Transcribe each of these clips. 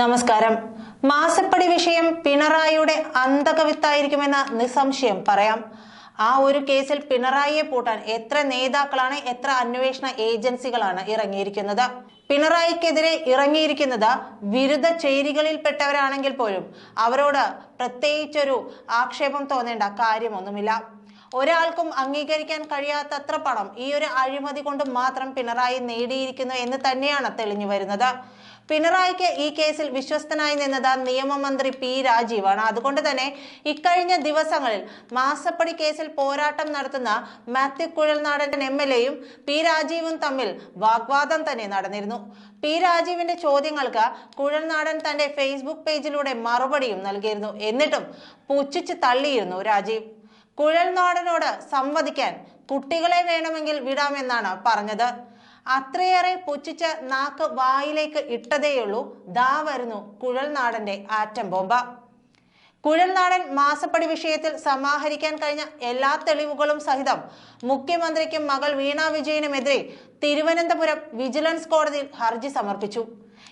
നമസ്കാരം. മാസപ്പടി വിഷയം പിണറായിയുടെ അന്തകവിത്തായിരിക്കുമെന്ന് നിസ്സംശയം പറയാം. ആ ഒരു കേസിൽ പിണറായിയെ പൂട്ടാൻ എത്ര നേതാക്കളാണ് എത്ര അന്വേഷണ ഏജൻസികളാണ് ഇറങ്ങിയിരിക്കുന്നത്? പിണറായിക്കെതിരെ ഇറങ്ങിയിരിക്കുന്നത് വിരുദ്ധ ചേരികളിൽപ്പെട്ടവരാണെങ്കിൽ പോലും അവരോട് പ്രത്യേകിച്ചൊരു ആക്ഷേപം തോന്നേണ്ട കാര്യമൊന്നുമില്ല. ഒരാൾക്കും അംഗീകരിക്കാൻ കഴിയാത്തത്ര പണം ഈ ഒരു അഴിമതി കൊണ്ട് മാത്രം പിണറായി നേടിയിരിക്കുന്നു എന്ന് തന്നെയാണ് തെളിഞ്ഞു വരുന്നത്. പിണറായിക്ക് ഈ കേസിൽ വിശ്വസ്തനായി നിന്നത് നിയമമന്ത്രി പി രാജീവാണ്. അതുകൊണ്ട് തന്നെ ഇക്കഴിഞ്ഞ ദിവസങ്ങളിൽ മാസപ്പടി കേസിൽ പോരാട്ടം നടത്തുന്ന മാത്യു കുഴൽനാടൻ എം എൽ എയും പി രാജീവും തമ്മിൽ വാഗ്വാദം തന്നെ നടന്നിരുന്നു. പി രാജീവിന്റെ ചോദ്യങ്ങൾക്ക് കുഴൽനാടൻ തന്റെ ഫേസ്ബുക്ക് പേജിലൂടെ മറുപടിയും നൽകിയിരുന്നു. എന്നിട്ടും പുച്ഛിച്ച് തള്ളിയിരുന്നു രാജീവ്. കുഴൽനാടനോട് സംവദിക്കാൻ കുട്ടികളെ വേണമെങ്കിൽ വിടാമെന്നാണ് പറഞ്ഞത്. അത്രയേറെ പുച്ഛിച്ച് നാക്ക് വായിലേക്ക് ഇട്ടതേയുള്ളൂ ദാ വരുന്നു കുഴൽനാടന്റെ ആറ്റം ബോംബ. കുഴൽനാടൻ മാസപ്പടി വിഷയത്തിൽ സമാഹരിക്കാൻ കഴിഞ്ഞ എല്ലാ തെളിവുകളും സഹിതം മുഖ്യമന്ത്രിക്കും മകൾ വീണ വിജയനുമെതിരെ തിരുവനന്തപുരം വിജിലൻസ് കോടതിയിൽ ഹർജി സമർപ്പിച്ചു.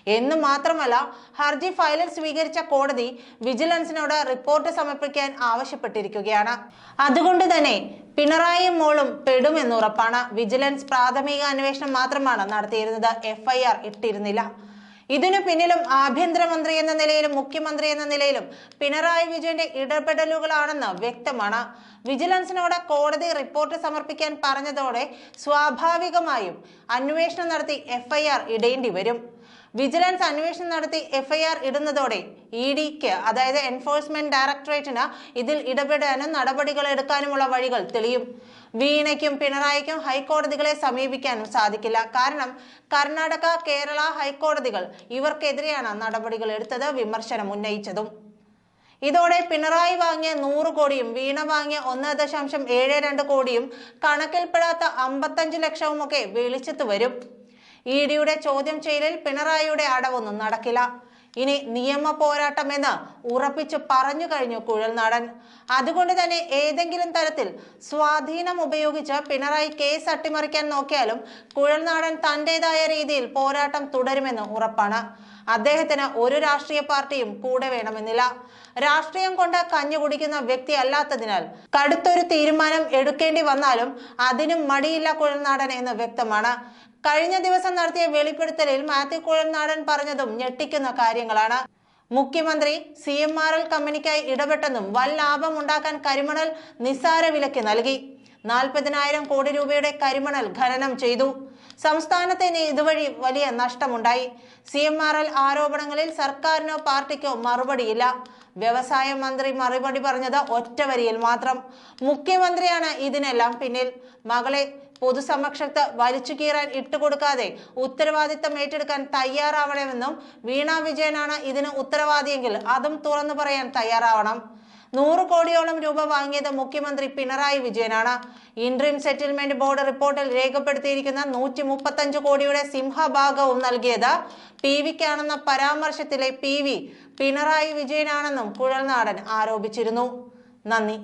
എന്നു മാത്രമല്ല ഹർജി ഫയലിൽ സ്വീകരിച്ച കോടതി വിജിലൻസിനോട് റിപ്പോർട്ട് സമർപ്പിക്കാൻ ആവശ്യപ്പെട്ടിരിക്കുകയാണ്. അതുകൊണ്ട് തന്നെ പിണറായിയും മോളും പെടുമെന്ന് ഉറപ്പാണ്. വിജിലൻസ് പ്രാഥമിക അന്വേഷണം മാത്രമാണ് നടത്തിയിരുന്നത്. എഫ്ഐആർ ഇട്ടിരുന്നില്ല. ഇതിനു പിന്നിലും ആഭ്യന്തരമന്ത്രി എന്ന നിലയിലും മുഖ്യമന്ത്രി എന്ന നിലയിലും പിണറായി വിജയന്റെ ഇടപെടലുകളാണെന്ന് വ്യക്തമാണ്. വിജിലൻസിനോട് കോടതി റിപ്പോർട്ട് സമർപ്പിക്കാൻ പറഞ്ഞതോടെ സ്വാഭാവികമായും അന്വേഷണം നടത്തി എഫ്ഐആർ ഇടേണ്ടി വരും. വിജിലൻസ് അന്വേഷണം നടത്തി എഫ്ഐആർ ഇടുന്നതോടെ ഇ ഡിക്ക് അതായത് എൻഫോഴ്സ്മെന്റ് ഡയറക്ടറേറ്റിന് ഇതിൽ ഇടപെടാനും നടപടികൾ എടുക്കാനുമുള്ള വഴികൾ തെളിയും. വീണയ്ക്കും പിണറായിക്കും ഹൈക്കോടതികളെ സമീപിക്കാനും സാധിക്കില്ല. കാരണം കർണാടക കേരള ഹൈക്കോടതികൾ ഇവർക്കെതിരെയാണ് നടപടികൾ എടുത്തത് വിമർശനം ഉന്നയിച്ചതും. ഇതോടെ പിണറായി വാങ്ങിയ നൂറ് കോടിയും വീണ വാങ്ങിയ ഒന്ന് ദശാംശം ഏഴ് രണ്ട് കോടിയും കണക്കിൽപ്പെടാത്ത അമ്പത്തഞ്ച് ലക്ഷവുമൊക്കെ വെളിച്ചത്ത് വരും. ഇ ഡിയുടെ ചോദ്യം ചെയ്യലിൽ പിണറായിയുടെ അടവൊന്നും നടക്കില്ല. ഇനി നിയമ പോരാട്ടം എന്ന് ഉറപ്പിച്ചു പറഞ്ഞു കഴിഞ്ഞു കുഴൽനാടൻ അതുകൊണ്ട് തന്നെ ഏതെങ്കിലും തരത്തിൽ സ്വാധീനം ഉപയോഗിച്ച് പിണറായി കേസ് അട്ടിമറിക്കാൻ നോക്കിയാലും കുഴൽനാടൻ തന്റേതായ രീതിയിൽ പോരാട്ടം തുടരുമെന്ന് ഉറപ്പാണ്. അദ്ദേഹത്തിന് ഒരു രാഷ്ട്രീയ പാർട്ടിയും കൂടെ വേണമെന്നില്ല. രാഷ്ട്രീയം കൊണ്ട് കഞ്ഞു കുടിക്കുന്ന വ്യക്തി അല്ലാത്തതിനാൽ കടുത്തൊരു തീരുമാനം എടുക്കേണ്ടി വന്നാലും അതിനും മടിയില്ല കുഴൽനാടൻ എന്ന് വ്യക്തമാണ്. കഴിഞ്ഞ ദിവസം നടത്തിയ വെളിപ്പെടുത്തലിൽ മാത്യു കുഴൽനാടൻ പറഞ്ഞതും ഞെട്ടിക്കുന്ന കാര്യങ്ങളാണ്. മുഖ്യമന്ത്രി സി എം ആർ എൽ കമ്പനിക്കായി ഇടപെട്ടെന്നും വൻ ലാഭം ഉണ്ടാക്കാൻ കരിമണൽ നിസ്സാര വിലയ്ക്ക് നൽകി. നാൽപ്പതിനായിരം കോടി രൂപയുടെ കരിമണൽ ഖനനം ചെയ്തു. സംസ്ഥാനത്തിന് ഇതുവഴി വലിയ നഷ്ടമുണ്ടായി. സി എം ആർ എൽ ആരോപണങ്ങളിൽ സർക്കാരിനോ പാർട്ടിക്കോ മറുപടിയില്ല. വ്യവസായ മന്ത്രി മറുപടി പറഞ്ഞത് ഒറ്റവരിയിൽ മാത്രം. മുഖ്യമന്ത്രിയാണ് ഇതിനെല്ലാം പിന്നിൽ. മകളെ പൊതുസമക്ഷത്ത് വലിച്ചു കീറാൻ ഇട്ടുകൊടുക്കാതെ ഉത്തരവാദിത്തം ഏറ്റെടുക്കാൻ തയ്യാറാവണമെന്നും വീണ വിജയനാണ് ഇതിന് ഉത്തരവാദിയെങ്കിൽ അതും തുറന്നു പറയാൻ തയ്യാറാവണം. നൂറ് കോടിയോളം രൂപ വാങ്ങിയത് മുഖ്യമന്ത്രി പിണറായി വിജയനാണ്. ഇൻട്രീം സെറ്റിൽമെന്റ് ബോർഡ് റിപ്പോർട്ടിൽ രേഖപ്പെടുത്തിയിരിക്കുന്ന നൂറ്റി മുപ്പത്തഞ്ച് കോടിയുടെ സിംഹഭാഗവും നൽകിയത് പി വിക്കാണെന്ന പരാമർശത്തിലെ പി വി പിണറായി വിജയനാണെന്നും കുഴൽനാടൻ ആരോപിച്ചിരുന്നു. നന്ദി.